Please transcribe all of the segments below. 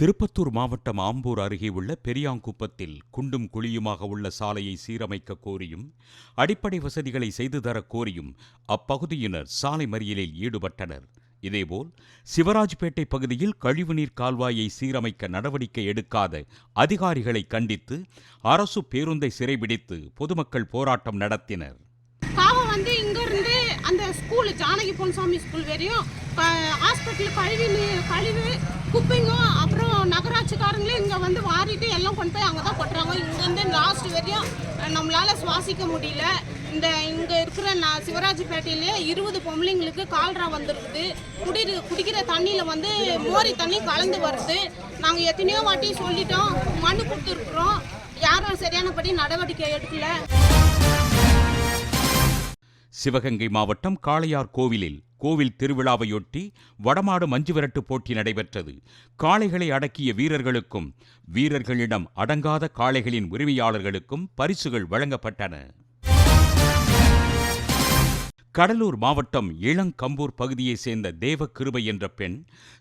திருப்பத்தூர் மாவட்டம் ஆம்பூர் அருகே உள்ள பெரியாங்குப்பத்தில் குண்டும் குழியுமாக உள்ள சாலையை சீரமைக்க கோரியும் அடிப்படை வசதிகளை செய்து தரக் கோரியும் அப்பகுதியினர் சாலை மறியலில் ஈடுபட்டனர். இதேபோல் சிவராஜ்பேட்டை பகுதியில் கழிவுநீர் கால்வாயை சீரமைக்க நடவடிக்கை எடுக்காத அதிகாரிகளை கண்டித்து அரசு பேருந்தை சிறைபிடித்து பொதுமக்கள் போராட்டம் நடத்தினர். பாவம் வந்து இங்கேருந்து அந்த ஸ்கூல் ஜானகி பொன்சாமி ஸ்கூல் வரையும் ஹாஸ்பிட்டல் கழிவு கழிவு கொண்டு போய் அங்கே தான் கொட்டுறாங்க. இங்கேருந்து லாஸ்ட் வரையும் நம்மளால் சுவாசிக்க முடியல. இந்த இங்கே இருக்கிற நான் சிவராஜ்பேட்டையிலே இருபது பொம்பளைங்களுக்கு கால்ரா வந்துருக்குது. குடி குடிக்கிற தண்ணியில் வந்து மோரி தண்ணி கலந்து வருது. நாங்கள் எத்தனையோ வாட்டி சொல்லிட்டோம் மனு கொடுத்துருக்குறோம். யாரும் சரியானபடி நடவடிக்கை எடுக்கல. சிவகங்கை மாவட்டம் காளையார் கோவிலில் கோவில் திருவிழாவையொட்டி வடமாடு மஞ்சுவிரட்டு போட்டி நடைபெற்றது. காளைகளை அடக்கிய வீரர்களுக்கும் வீரர்களிடம் அடங்காத காளைகளின் உரிமையாளர்களுக்கும் பரிசுகள் வழங்கப்பட்டன. கடலூர் மாவட்டம் இளங்கம்பூர் பகுதியைச் சேர்ந்த தேவக்கிருபை என்ற பெண்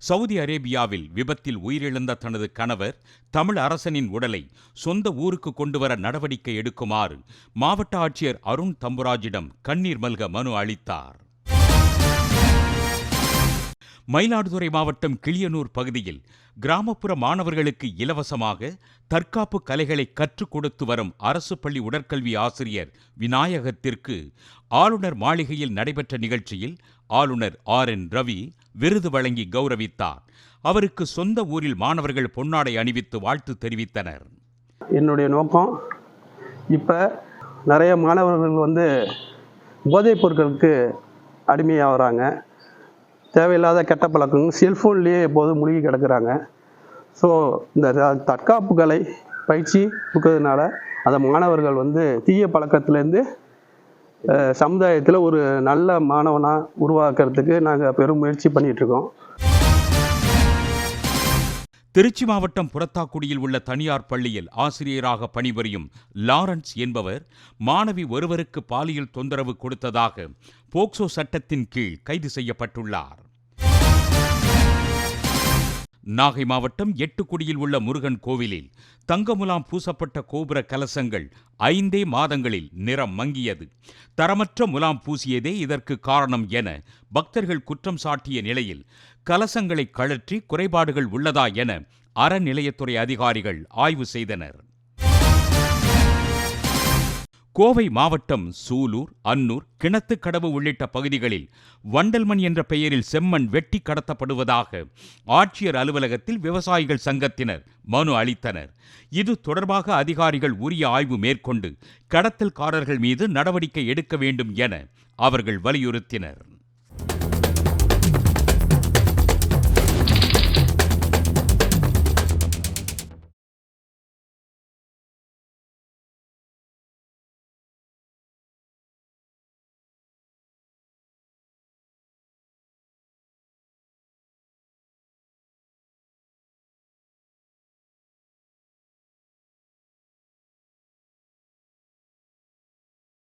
சவுதி அரேபியாவில் விபத்தில் உயிரிழந்த தனது கணவர் தமிழ் அரசனின் உடலை சொந்த ஊருக்கு கொண்டுவர நடவடிக்கை எடுக்குமாறு மாவட்ட ஆட்சியர் அருண் தம்புராஜிடம் கண்ணீர் மல்க மனு அளித்தார். மயிலாடுதுறை மாவட்டம் கிளியனூர் பகுதியில் கிராமப்புற மாணவர்களுக்கு இலவசமாக தற்காப்பு கலைகளை கற்றுக் கொடுத்து வரும் அரசு பள்ளி உடற்கல்வி ஆசிரியர் விநாயகத்திற்கு ஆளுநர் மாளிகையில் நடைபெற்ற நிகழ்ச்சியில் ஆளுநர் ஆர் என் ரவி விருது வழங்கி கௌரவித்தார். அவருக்கு சொந்த ஊரில் மாணவர்கள் பொன்னாடை அணிவித்து வாழ்த்து தெரிவித்தனர். என்னுடைய நோக்கம் இப்போ நிறைய மாணவர்கள் வந்து போதைப் பொருட்களுக்கு அடிமையாகிறாங்க தேவையில்லாத கெட்ட பழக்கங்கள். செல்ஃபோன்லேயே எப்போதும் முழுகி கிடக்குறாங்க. ஸோ இந்த தற்காப்பு கலை பயிற்சி கொடுக்கறதுனால அந்த மாணவர்கள் வந்து தீய பழக்கத்துலேருந்து சமுதாயத்தில் ஒரு நல்ல மாணவனாக உருவாக்குறதுக்கு நாங்கள் பெரும் முயற்சி பண்ணிகிட்ருக்கோம் திருச்சி மாவட்டம் புறத்தாக்குடியில் உள்ள தனியார் பள்ளியில் ஆசிரியராக பணிபுரியும் லாரன்ஸ் என்பவர் மாணவி ஒருவருக்கு பாலியல் தொந்தரவு கொடுத்ததாக போக்சோ சட்டத்தின் கீழ் கைது செய்யப்பட்டுள்ளார். நாகை மாவட்டம் எட்டுக்குடியில் உள்ள முருகன் கோவிலில் தங்கமுலாம் பூசப்பட்ட கோபுர கலசங்கள் ஐந்தே மாதங்களில் நிறம் மங்கியது. தரமற்ற முலாம் பூசியதே இதற்கு காரணம் என பக்தர்கள் குற்றம் சாட்டிய நிலையில் கலசங்களை கழற்றி குறைபாடுகள் உள்ளதா என அறநிலையத்துறை அதிகாரிகள் ஆய்வு செய்தனர். கோவை மாவட்டம் சூலூர் அன்னூர் கிணத்துக்கடவு உள்ளிட்ட பகுதிகளில் வண்டல்மண் என்ற பெயரில் செம்மண் வெட்டி கடத்தப்படுவதாக ஆட்சியர் அலுவலகத்தில் விவசாயிகள் சங்கத்தினர் மனு அளித்தனர். இது தொடர்பாக அதிகாரிகள் உரிய ஆய்வு மேற்கொண்டு கடத்தல்காரர்கள் மீது நடவடிக்கை எடுக்க வேண்டும் என அவர்கள் வலியுறுத்தினர்.